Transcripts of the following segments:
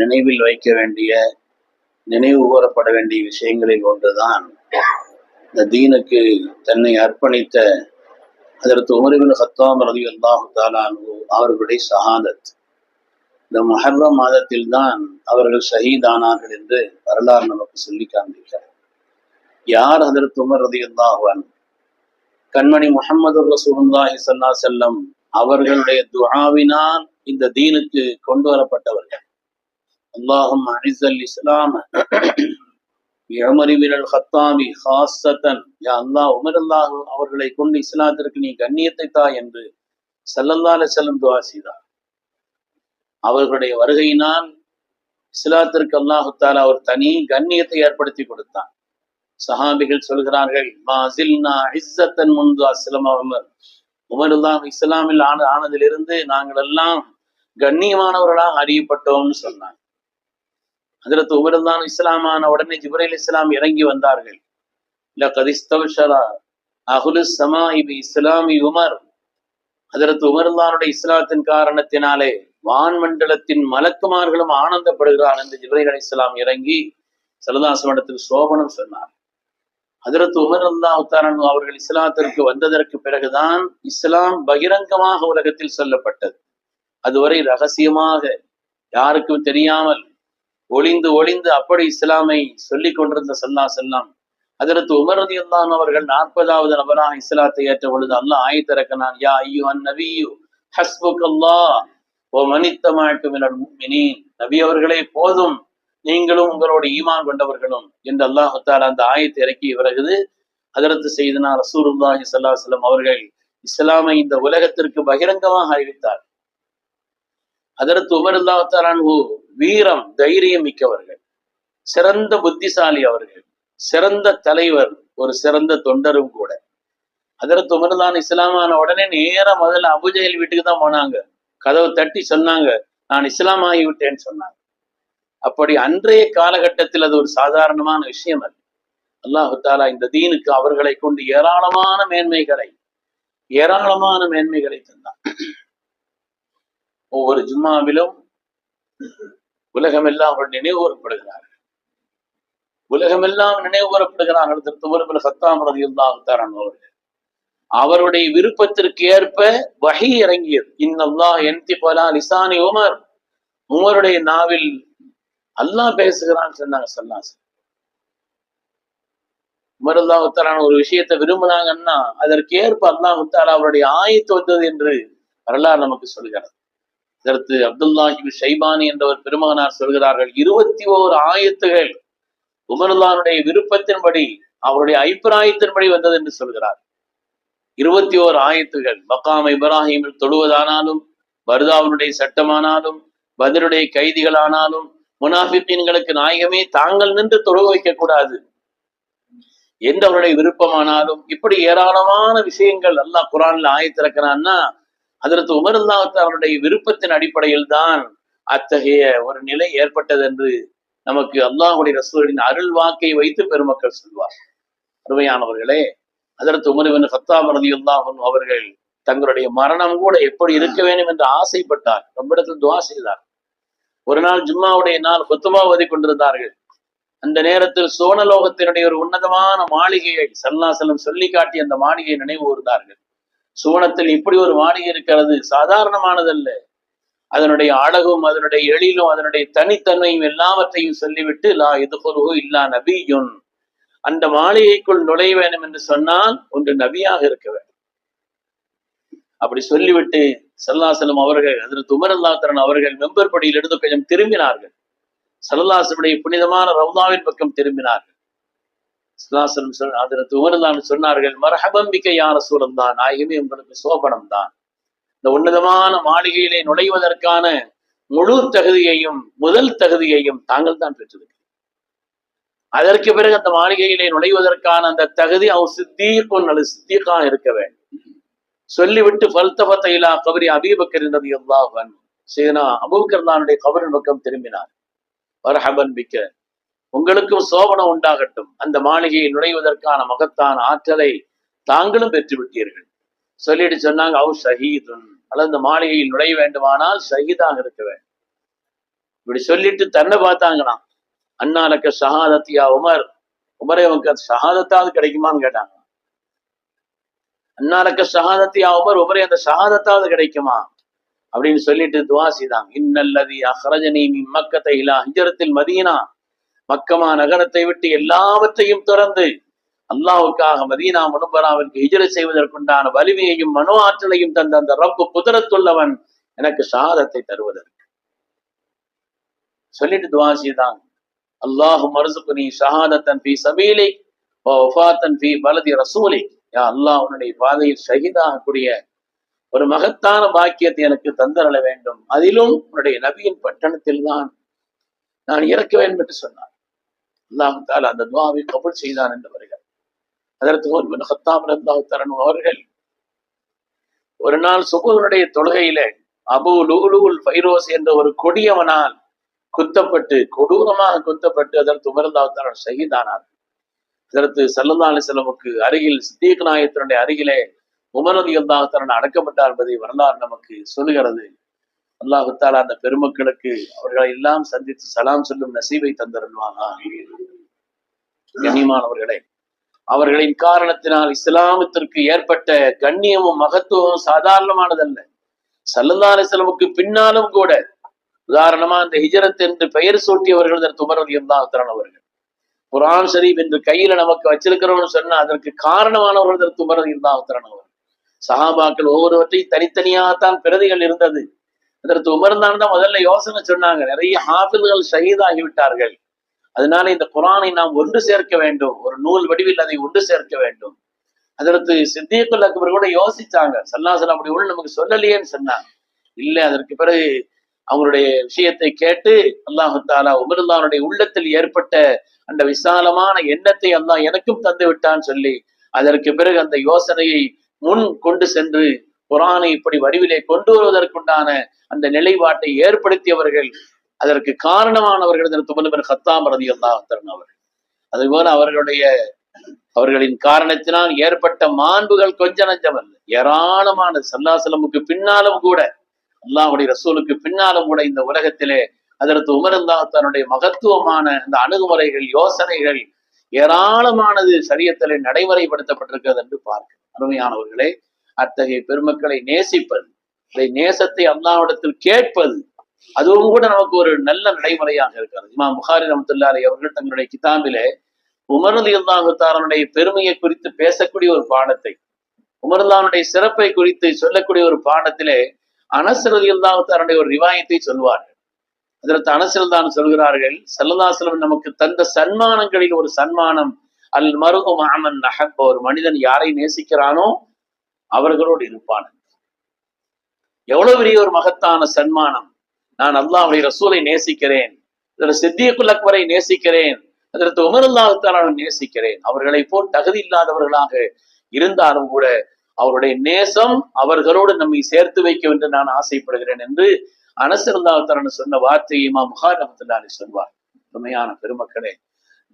நினைவில் வைக்க வேண்டிய நினைவு கூறப்பட வேண்டிய விஷயங்களில் ஒன்றுதான். இந்த தீனுக்கு தன்னை அர்ப்பணித்த அதற்கு உமரிபின் ஹத்தாம் ரதி அல்லாஹு தாலானு அவர்களுடைய சஹாதத் இந்த மஹர்ரம் மாதத்தில் தான் அவர்கள் ஷஹீதானார்கள் என்று வரலாறு நமக்கு சொல்லி காண்பிக்கிறார். யார் அதற்கு உமர் ரதி அல்லாஹுவன் கண்மணி முகமது ரசூல்லாஹி சல்லா செல்லம் அவர்களுடைய துஆவினால் இந்த தீனுக்கு கொண்டு வரப்பட்டவர்கள். اللهم அனிசல் الاسلام உமரி ஹாசத்தன் யா அல்லாஹ் உமர் அல்லாஹ் அவர்களை கொண்டு இஸ்லாத்திற்கு நீ கண்ணியத்தை தா என்று சல்லல்லா செல்லும் துவா செய்தார். அவர்களுடைய வருகையினால் இஸ்லாத்திற்கு அல்லாஹு அவர் ஒரு தனி கண்ணியத்தை ஏற்படுத்தி கொடுத்தான். சஹாபிகள் சொல்கிறார்கள் மாசில்னா முன்பு அஸ்லம் உமர் உமருல்லாம் இஸ்லாமில் ஆன ஆனதிலிருந்து நாங்கள் எல்லாம் கண்ணியமானவர்களாக அறியப்பட்டோம்னு சொன்னாங்க. அதில் உமர்தான் இஸ்லாமான உடனே ஜிப்ரேல் இஸ்லாம் இறங்கி வந்தார்கள். அகுலு இஸ்லாமி உமர். அதற்கு உமர்தானுடைய இஸ்லாத்தின் காரணத்தினாலே வான்மண்டலத்தின் மலக்குமார்களும் ஆனந்தப்படுகிறார் என்று ஜிப்ரேல் அலி இஸ்லாம் இறங்கி சரதாசமடத்தில் சோபனம் சொன்னார். அதிரத்து உமர் அல்லாஹாரன் அவர்கள் இஸ்லாத்திற்கு வந்ததற்கு பிறகுதான் இஸ்லாம் பகிரங்கமாக உலகத்தில் சொல்லப்பட்டது. அதுவரை ரகசியமாக யாருக்கும் தெரியாமல் ஒளிந்து ஒளிந்து அப்படி இஸ்லாமை சொல்லிக் கொண்டிருந்த சல்லா செல்லாம் அதற்கு உமரதி அல்லான் அவர்கள் நாற்பதாவது நபராக இஸ்லாத்தை ஏற்ற பொழுது அல்லாஹ் ஆயத்திறக்கனான் யா ஐயோ அன் நபியு ஹஸ்புக் அல்லா ஓ மனித்தமாட்டும் நபி அவர்களே போதும் நீங்களும் உங்களோட ஈமான் கொண்டவர்களும். என்று அல்லாஹால அந்த ஆயத்தை இறக்கி பிறகுது அதற்கு செய்தனா ரசூலுல்லாஹி சல்லாஹம் அவர்கள் இஸ்லாமை இந்த உலகத்திற்கு பகிரங்கமாக அறிவித்தார் அதற்கு உமர் அல்லாஹாலான் வீரம் தைரியம் மிக்கவர்கள். சிறந்த புத்திசாலி அவர்கள் சிறந்த தலைவர் ஒரு சிறந்த தொண்டரும் கூட. அதற்கு உமர்தான் இஸ்லாமான உடனே நேர முதல்ல அபுஜெயல் வீட்டுக்கு தான் போனாங்க. கதவை தட்டி சொன்னாங்க நான் இஸ்லாம் ஆகிவிட்டேன்னு சொன்னாங்க. அப்படி அன்றைய காலகட்டத்தில் அது ஒரு சாதாரணமான விஷயம் அல்ல. அல்லாஹு தாலா இந்த தீனுக்கு அவர்களை கொண்டு ஏராளமான மேன்மைகளை ஏராளமான மேன்மைகளை தந்தான். ஒவ்வொரு ஜும்மாவிலும் உலகமெல்லாம் அவர்கள் நினைவு கூறப்படுகிறார்கள் உலகமெல்லாம் நினைவு கூறப்படுகிறார்கள் திருத்துவர்கள் சத்தாம் ரதியுல்லாஹுத்தாரன் அவர்கள். அவருடைய விருப்பத்திற்கு ஏற்ப வகை இறங்கியது. இன்னல்லா என்தி போலா லிசானி உமர். உமருடைய நாவில் அல்லாஹ் பேசுகிறான்னு சொன்னாங்க சல்லாஸ் உமர் உத்தாரான ஒரு விஷயத்தை விரும்பினாங்கன்னா அதற்கு ஏற்ப உத்தாரா அவருடைய ஆயத்து வந்தது என்று வரலாறு நமக்கு சொல்கிறது. இதற்கு அப்துல்லாஹி ஷைபானி என்ற ஒரு பெருமகனார் சொல்கிறார்கள் இருபத்தி ஓரு ஆயத்துகள் உமருல்லானுடைய விருப்பத்தின்படி அவருடைய அபிப்பிராயத்தின்படி வந்தது என்று சொல்கிறார். இருபத்தி ஓரு ஆயத்துகள் மக்காம் இப்ராஹிமில் தொழுவதானாலும் பர்தாவுடைய சட்டமானாலும் பதிலுடைய கைதிகளானாலும் முனாஃபிப்பீன்களுக்கு நாயகமே தாங்கள் நின்று தொழுக வைக்க கூடாது என்றவருடைய விருப்பமானாலும் இப்படி ஏராளமான விஷயங்கள் அல்லாஹ் குரான்ல ஆயத்திறக்கிறான்னா அதற்கு உமர்ந்தாவத்து அவருடைய விருப்பத்தின் அடிப்படையில் தான் அத்தகைய ஒரு நிலை ஏற்பட்டது என்று நமக்கு அல்லாஹுடைய ரசூலின் அருள் வாக்கை வைத்து பெருமக்கள் சொல்வார். அருமையானவர்களே அதற்கு சத்தா மருதி ரதியுல்லாஹன் அவர்கள் தங்களுடைய மரணம் கூட எப்படி இருக்க வேண்டும் என்று ஆசைப்பட்டார். ரொம்ப இடத்தில் துவா செய்தார். ஒரு நாள் ஜும்மாவுடைய நாள் கொத்துமா ஓதி கொண்டிருந்தார்கள். அந்த நேரத்தில் சோனலோகத்தினுடைய ஒரு உன்னதமான மாளிகையை சல்லா சொல்லி காட்டி அந்த மாளிகையை நினைவு கூர்ந்தார்கள். சுவனத்தில் இப்படி ஒரு மாளிகை இருக்கிறது சாதாரணமானதல்ல. அதனுடைய அழகும் அதனுடைய எழிலும் அதனுடைய தனித்தன்மையும் எல்லாவற்றையும் சொல்லிவிட்டு லா எதுபொருகோ இல்லா நபியுன். அந்த மாளிகைக்குள் நுழைய வேண்டும் என்று சொன்னால் ஒன்று நபியாக இருக்க வேண்டும். அப்படி சொல்லிவிட்டு சல்லாசலம் அவர்கள் அதில் துமரல்லாத்திரன் அவர்கள் மெம்பர் படியில் இருந்து கொஞ்சம் திரும்பினார்கள். சல்லாசனுடைய புனிதமான ரவுதாவின் பக்கம் திரும்பினார்கள். சல்லாசலம் அதற்கு உமரல்லான் சொன்னார்கள் மரஹபம்பிக்க யார சூழல் தான் ஆகியமே உங்களுக்கு சோபனம் தான் இந்த உன்னதமான மாளிகையிலே நுழைவதற்கான முழு தகுதியையும் முதல் தகுதியையும் தாங்கள் தான் பெற்றிருக்கிறீர்கள். அதற்கு பிறகு அந்த மாளிகையிலே நுழைவதற்கான அந்த தகுதி அவர் சித்தீர்க்கும் அல்லது சித்தீர்க்காக இருக்க வேண்டும். சொல்லிவிட்டு பல்தபத்த இலா கபரி அபீபக்கர் என்றது எல்லாவன் சேனா அபூபக்கர் தானுடைய கபரின் பக்கம் திரும்பினார். வரஹபன் பிக்க உங்களுக்கும் சோபனம் உண்டாகட்டும். அந்த மாளிகையை நுழைவதற்கான மகத்தான ஆற்றலை தாங்களும் பெற்று விட்டீர்கள் சொல்லிட்டு சொன்னாங்க அவ் ஷஹீதுன். அல்லது இந்த மாளிகையில் நுழைய வேண்டுமானால் ஷஹீதாக இருக்க வேண்டும். இப்படி சொல்லிட்டு தன்னை பார்த்தாங்களாம். அண்ணாலக்க ஷஹாதத்தியா உமர். உமரை உனக்கு ஷஹாதத்தாவது கிடைக்குமான்னு கேட்டாங்க. அண்ணாலக்க ஷஹாதத்தியா உமர். உமரே அந்த ஷஹாதத்தாவது கிடைக்குமா? அப்படின்னு சொல்லிட்டு துவாசிதான் இன்னல்லதி அஹ்ரஜனி மக்கத்தை இலா ஹிஜரத்தில் மதீனா. மக்கமா நகரத்தை விட்டு எல்லாவற்றையும் துறந்து அல்லாவுக்காக மதீனா முனுபராவிற்கு ஹிஜர செய்வதற்குண்டான வலிமையையும் மனோ ஆற்றலையும் தந்த அந்த ரப்பு குதிரத்துள்ளவன் எனக்கு சாதத்தை தருவதற்கு. சொல்லிட்டு துவா செய்தாங்க அல்லாஹு மருசுக்குனி ஷஹாதத்தன் ஃபி சபீலி வஃபாத்தன் ஃபி பலதி ரசூலை. யா அல்லாஹ் உன்னுடைய பாதையில் ஷஹீதாகக்கூடிய ஒரு மகத்தான பாக்கியத்தை எனக்கு தந்தரள வேண்டும். அதிலும் உன்னுடைய நபியின் பட்டணத்தில் தான் நான் இறக்க வேண்டும் என்று சொன்னார் அல்லாஹு தாலா அந்த துவாவை கபுல் செய்தான் என்று வருகிறார். அதற்கு ஒரு ஹத்தாம் அல்லாஹு தரணும் அவர்கள் ஒரு நாள் சுகுருடைய தொழுகையில அபு லூலுல் ஃபைரோஸ் என்ற ஒரு கொடியவனால் குத்தப்பட்டு கொடூரமாக குத்தப்பட்டு அதற்கு உமர்ந்தாவத்தாரன் ஷஹீதானார். இதற்கு சல்லல்லா அலிசல்லமுக்கு அருகில் சித்தீக் நாயத்தினுடைய அருகிலே உமரதி அல்லாஹாரன் அடக்கப்பட்டார் என்பதை வரலாறு நமக்கு சொல்லுகிறது. அல்லாஹுத்தால அந்த பெருமக்களுக்கு அவர்களை எல்லாம் சந்தித்து சலாம் சொல்லும் நசீவை தந்திருவானா கண்ணியமானவர்களே அவர்களின் காரணத்தினால் இஸ்லாமத்திற்கு ஏற்பட்ட கண்ணியமும் மகத்துவமும் சாதாரணமானதல்ல. சல்லல்லா அலிஸ்லமுக்கு பின்னாலும் கூட உதாரணமா அந்த ஹிஜரத் என்று பெயர் சூட்டியவர்கள் அதற்கு உமரதி அல்லாஹாரன் அவர்கள் குரான் ஷரீப் என்று கையில நமக்கு வச்சிருக்கிறோம்னு சொன்னா அதற்கு காரணமானவர்கள் அதற்கு உமரதி அல்லாஹாரன் அவர்கள் சஹாபாக்கள் ஒவ்வொருவற்றையும் தனித்தனியாகத்தான் பிரதிகள் இருந்தது. இதற்கு உமர்ந்தான் தான் முதல்ல யோசனை சொன்னாங்க. நிறைய ஹாஃபில்கள் ஷஹீதாகி விட்டார்கள். அதனால இந்த குரானை நாம் ஒன்று சேர்க்க வேண்டும். ஒரு நூல் வடிவில் அதை ஒன்று சேர்க்க வேண்டும். அதற்கு சித்தியக்குள் அக்பர் கூட யோசிச்சாங்க. சல்லாசன் அப்படி ஒன்று நமக்கு சொல்லலையேன்னு சொன்னாங்க. இல்லை அதற்கு பிறகு அவங்களுடைய விஷயத்தை கேட்டு அல்லாஹு தாலா உமருல்லானுடைய உள்ளத்தில் ஏற்பட்ட அந்த விசாலமான எண்ணத்தை அல்லாஹ் எனக்கும் தந்து விட்டான்னு சொல்லி அதற்கு பிறகு அந்த யோசனையை முன் கொண்டு சென்று குரானை இப்படி வடிவிலே கொண்டு வருவதற்குண்டான அந்த நிலைப்பாட்டை ஏற்படுத்தியவர்கள் அதற்கு காரணமானவர்கள் திரு முன்னர் ஹத்தாம் ரதி அல்லாஹன் அவர்கள். அதுபோல அவர்களுடைய அவர்களின் காரணத்தினால் ஏற்பட்ட மாண்புகள் கொஞ்ச நஞ்சம் அல்ல ஏராளமான சல்லாசலமுக்கு பின்னாலும் கூட அல்லாஹுடைய ரசூலுக்கு பின்னாலும் கூட இந்த உலகத்திலே அதற்கு உமரந்தா தன்னுடைய மகத்துவமான அந்த அணுகுமுறைகள் யோசனைகள் ஏராளமானது சரியத்திலே நடைமுறைப்படுத்தப்பட்டிருக்கிறது என்று பார்க்க அருமையானவர்களே அத்தகைய பெருமக்களை நேசிப்பது இதை நேசத்தை அல்லாவிடத்தில் கேட்பது அதுவும் கூட நமக்கு ஒரு நல்ல நடைமுறையாக இருக்கிறது. இமாம் புகாரி ரமத்துல்லாரி அவர்கள் தங்களுடைய கிதாபிலே உமரது அல்லாஹுத்தாரனுடைய பெருமையை குறித்து பேசக்கூடிய ஒரு பாடத்தை உமர்தானுடைய சிறப்பை குறித்து சொல்லக்கூடிய ஒரு பாடத்திலே அனசரதி அல்லாஹுத்தாரனுடைய ஒரு ரிவாயத்தை சொல்வார்கள். அதற்கு அனசல் தான் சொல்கிறார்கள் சல்லதாசலம் நமக்கு தந்த சன்மானங்களில் ஒரு சன்மானம் அல் மருகு மாமன் நகப்ப ஒரு மனிதன் யாரை நேசிக்கிறானோ அவர்களோடு இருப்பான் எவ்வளவு பெரிய ஒரு மகத்தான சன்மானம். நான் அல்லாவுடைய ரசூலை நேசிக்கிறேன். அதில் சித்தியக்குல் அக்பரை நேசிக்கிறேன். அதற்கு உமரல்லாஹால நேசிக்கிறேன். அவர்களை போல் தகுதி இல்லாதவர்களாக இருந்தாலும் கூட அவருடைய நேசம் அவர்களோடு நம்மை சேர்த்து வைக்க என்று நான் ஆசைப்படுகிறேன் என்று அனசரல்லாஹாலன் சொன்ன வார்த்தையை இமா முகார் அஹமத்துல்லாலி சொல்வார். உண்மையான பெருமக்களே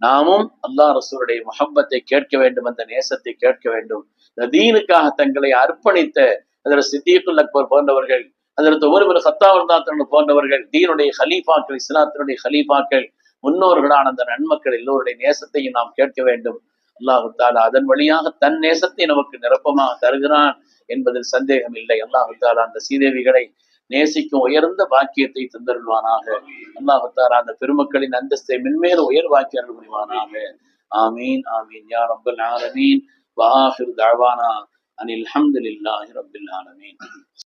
நாமும் அல்லாஹ் ரசூருடைய முகப்பத்தை கேட்க வேண்டும் அந்த நேசத்தை கேட்க வேண்டும். இந்த தீனுக்காக தங்களை அர்ப்பணித்த அதில் சித்தியக்குல் அக்பர் போன்றவர்கள் அதற்கு ஒருவர் சத்தாவர்தாத்தன் போன்றவர்கள் தீனுடைய ஹலீஃபாக்கள் இஸ்லாத்தினுடைய ஹலீஃபாக்கள் முன்னோர்களான அந்த நன்மக்கள் எல்லோருடைய நேசத்தையும் நாம் கேட்க வேண்டும். அல்லாஹு தாலா அதன் வழியாக தன் நேசத்தை நமக்கு நிரப்பமாக தருகிறான் என்பதில் சந்தேகம் இல்லை அல்லாஹு தாலா அந்த சீதேவிகளை நேசிக்கும் உயர்ந்த பாக்கியத்தை தந்தருள்வானாக. அல்லாஹு தாலா அந்த பெருமக்களின் அந்தஸ்தை மென்மேலும் உயர்வாக்கி அருள் புரிவானாக. ஆமீன். ஆமீன் யா ரப்பல் ஆலமீன். வாஹிர் தாவானா அனில் அல்ஹம்துலில்லாஹி ரப்பில் ஆலமீன்.